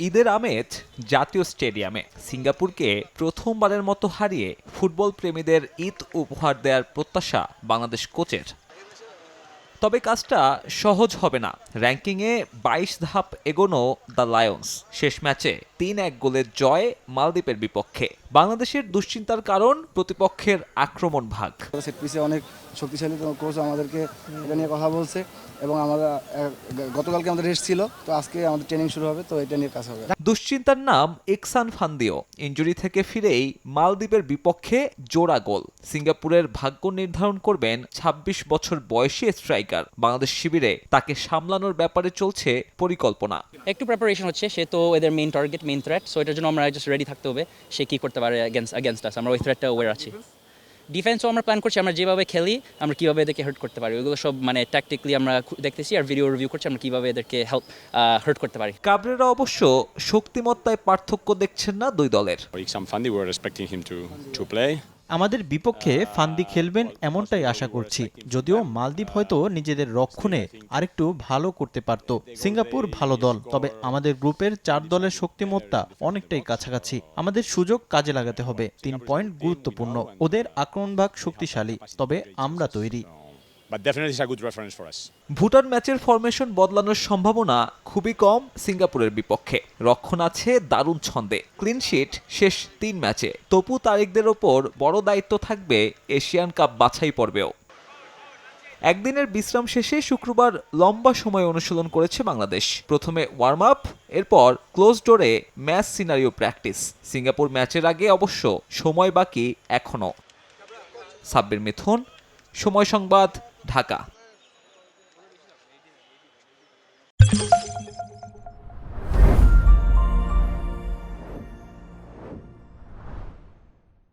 ঈদের আমেজ জাতীয় স্টেডিয়ামে সিঙ্গাপুরকে প্রথমবারের মতো হারিয়ে ফুটবল প্রেমীদের ঈদ উপহার দেওয়ার প্রত্যাশা বাংলাদেশ কোচের। তবে কাজটা সহজ হবে না। র্যাঙ্কিংয়ে বাইশ ধাপ এগোনো দ্য লায়ন্স। শেষ ম্যাচে তিন এক গোলের জয় মালদ্বীপের বিপক্ষে। বাংলাদেশের দুশ্চিন্তার কারণ প্রতিপক্ষের আক্রমণ ভাগ। সেট পিসে অনেক শক্তিশালী কোচ আমাদেরকে এটা নিয়ে কথা বলছে এবং আমরা গতকালকে আমাদের রেস্ট ছিল তো আজকে আমাদের ট্রেনিং শুরু হবে তো এটা নিয়ে কাজ হবে। দুশ্চিন্তার নাম এক্সান ফান্দিও। ইঞ্জুরি থেকে ফিরেই মালদ্বীপের বিপক্ষে জোড়া গোল। সিঙ্গাপুরের ভাগ্য নির্ধারণ করবেন ২৬ বছর বয়সী স্ট্রাইকার। বাংলাদেশ শিবিরে তাকে সামলানোর ব্যাপারে চলছে পরিকল্পনা। একটু প্রিপারেশন হচ্ছে সে তো এদের main target main threat so এটার জন্য আমরা জাস্ট রেডি থাকতে হবে সে কি করতে পারে অ্যাগেন্স্ট অ্যাগেন্স্ট আস আমরা ওই থ্রেটটা ওয়ে আছি। ডিফেন্সও আমরা প্ল্যান করছি আমরা যেভাবে খেলি আমরা কীভাবে এদেরকে হার্ট করতে পারি। ওইগুলো সব মানে ট্যাকটিকলি আমরা দেখতেছি আর ভিডিও রিভিউ করছি আমরা কীভাবে এদেরকে হেল্প হার্ট করতে পারি। কাবরেরা অবশ্য শক্তিমত্তায় পার্থক্য দেখছেন না দুই দলের। আমাদের বিপক্ষে ফান্দি খেলবেন এমনটাই আশা করছি। যদিও মালদ্বীপ হয়তো নিজেদের রক্ষণে আরেকটু ভালো করতে পারত। সিঙ্গাপুর ভালো দল, তবে আমাদের গ্রুপের চার দলের শক্তিমত্তা অনেকটাই কাছাকাছি। আমাদের সুযোগ কাজে লাগাতে হবে। তিন পয়েন্ট গুরুত্বপূর্ণ। ওদের আক্রমণভাগ শক্তিশালী, তবে আমরা তৈরি। ভুটান ম্যাচের ফরমেশন বদলানোর সম্ভাবনা খুবই কম সিঙ্গাপুরের বিপক্ষে। রক্ষণ আছে দারুণ ছন্দে। ক্লিন শিট শেষ তিন ম্যাচে। তপু তারিকদের ওপর বড় দায়িত্ব থাকবে এশিয়ান কাপ বাছাই পর্বেও। একদিনের বিশ্রাম শেষে শুক্রবার লম্বা সময় অনুশীলন করেছে বাংলাদেশ। প্রথমে ওয়ার্ম আপ এরপর ক্লোজ ডোরে ম্যাচ সিনারিও প্র্যাকটিস সিঙ্গাপুর ম্যাচের আগে অবশ্য সময় বাকি এখনও। সাব্বির মিথুন, সময় সংবাদ ঢাকা।